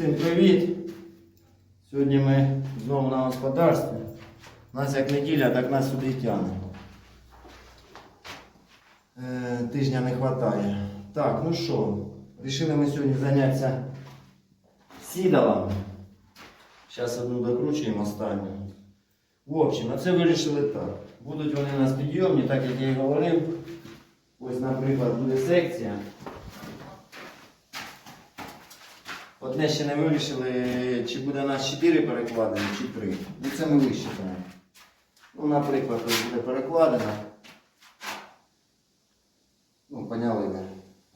Всім привіт! Сьогодні ми знову на господарстві. Нас як неділя, так нас сюди тягне. Е, тижня не вистачає. Так, ну що, вирішили ми сьогодні зайнятися сідалами. Зараз одну докручуємо останню. В общем, а це вирішили так. Будуть вони у нас підйомні, так як я і говорив. Ось, наприклад, буде секція. Одне ще не вирішили, чи буде у нас 4 перекладини, чи 3. Ну це ми вищитаємо. Ну, наприклад, ось буде перекладина. Ну, поняли ви.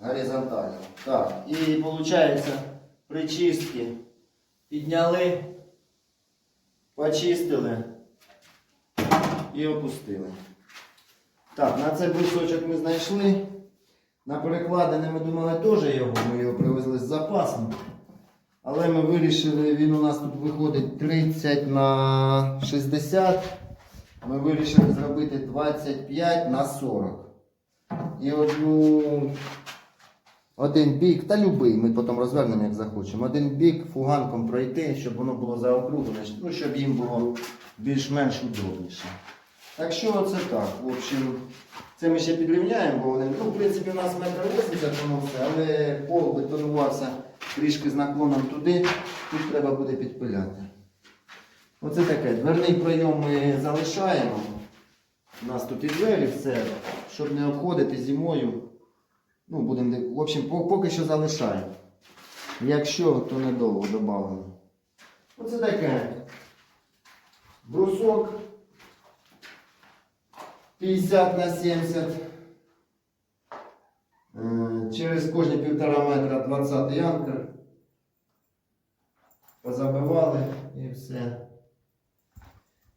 Горизонтально. Так, і виходить, причистки підняли, почистили і опустили. Так, на цей брусочок ми знайшли. На перекладини ми думали теж його, ми його привезли з запасом. Але ми вирішили, він у нас тут виходить 30 на 60. Ми вирішили зробити 25 на 40. І одну, один бік, та любий, ми потім розвернемо, як захочемо. Один бік фуганком пройти, щоб воно було заокруглене, ну, щоб їм було більш-менш удобніше. Так що це так. В общем, це ми ще підрівняємо, бо вони, ну, в принципі, у нас метр 80 воно все, але пол бетонувався трішки з наклоном туди, тут треба буде підпиляти. Оце таке. Дверний прийом ми залишаємо. У нас тут і двері, все, щоб не обходити зимою. Ну, будемо, в общем, поки що залишаємо. Якщо, то недовго додамо. Оце таке. Брусок 50 на 70. Е, Через кожні півтора метра 20 анкер. Позабивали і все.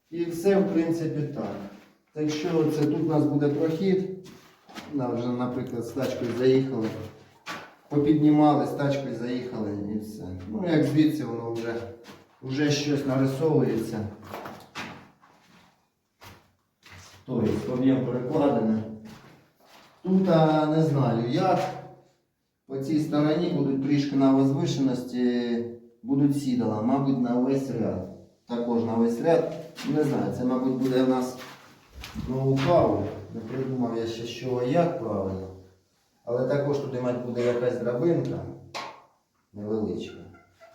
І все, в принципі, так. Так що це тут у нас буде прохід. На, вже, наприклад, з тачкою заїхали. Попіднімали, з тачкою заїхали і все. Ну, як звідси воно вже, вже щось нарисовується. Тобто, об'єм перекладений. Тут а, не знаю як. По цій стороні будуть трішки на возвишеності, будуть сідала, мабуть, на весь ряд. Також на весь ряд. Не знаю, це, мабуть, буде у нас ноу-хау. Не придумав я ще і як правильно. Але також туди, мабуть, буде якась драбинка невеличка.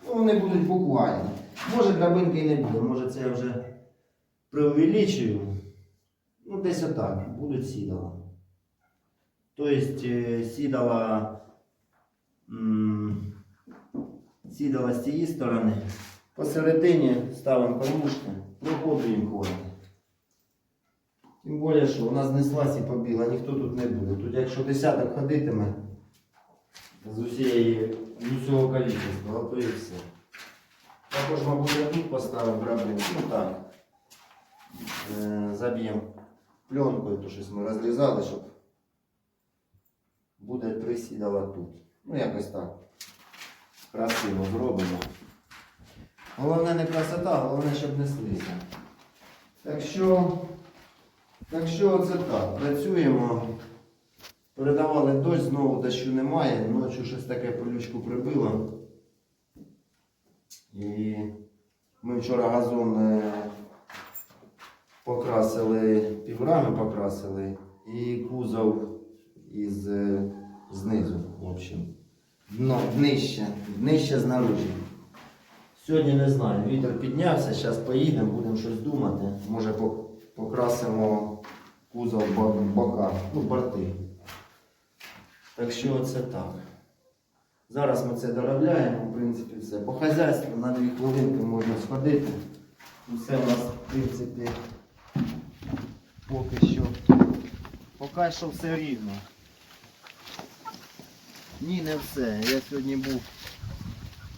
Ну, вони будуть буквально. Може драбинки і не буде, може це я вже преувеличую. Ну, десь отак, будуть сідала. Тобто сідала, м, сідала з цієї сторони. Посередині ставимо кормушки, проходуємо ходити. Тим більше, що вона знеслась і побігла, ніхто тут не буде. Тут якщо десяток ходитиме з усієї, з усього кількості, то і все. Також, мабуть, я тут поставимо драбину. Ну так. Е, Заб'ємо пленкою, то щось ми розрізали, щоб буде три сідала тут. Ну, якось так. Красиво зробимо. Головне не красота, головне, щоб не слизько. Так що, так що це так. Працюємо. Передавали дощ, знову дощу немає. Ночі щось таке полючку прибило. І ми вчора газон е, покрасили, піврами покрасили і кузов із е, знизу, в общем. Дно, днище, днище знаружі. Сьогодні не знаю, вітер піднявся, зараз поїдемо, будемо щось думати. Може покрасимо кузов бока, ну, борти. Так що це так. Зараз ми це доробляємо, в принципі, все. По хазяйству на дві хвилинки можна сходити. Все у нас, в принципі, поки що. Поки що все рівно. Ні, не все. Я сьогодні був,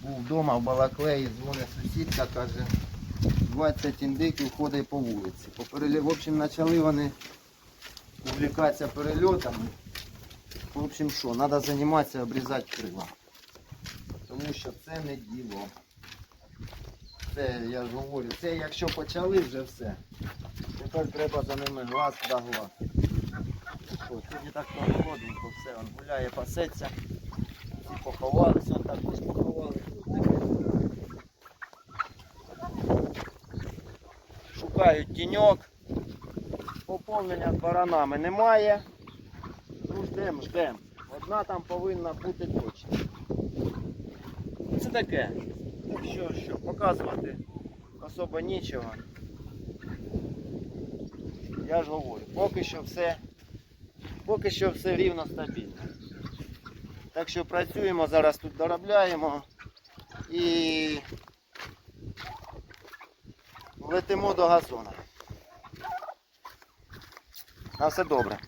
був вдома в Балаклеї, дзвонить сусідка, каже, 20 індиків ходить по вулиці. По перелі- В общем, почали вони увлікатися перельотами. В общем, що, треба займатися обрізати крила. Тому що це не діло. Це, я ж говорю, це якщо почали вже все. Тепер треба за ними глаз да глаз. Тут не так холодненько все, он гуляє, пасеться, всі поховались, он також поховали. Шукають тіньок. Поповнення баранами немає. Ну, ждемо, ждемо. Одна там повинна бути точно. Це таке. Ну що, що, показувати особо нічого. Я ж говорю, поки що все поки що все рівно стабільно. Так що працюємо, зараз тут доробляємо і летимо до газона. На все добре.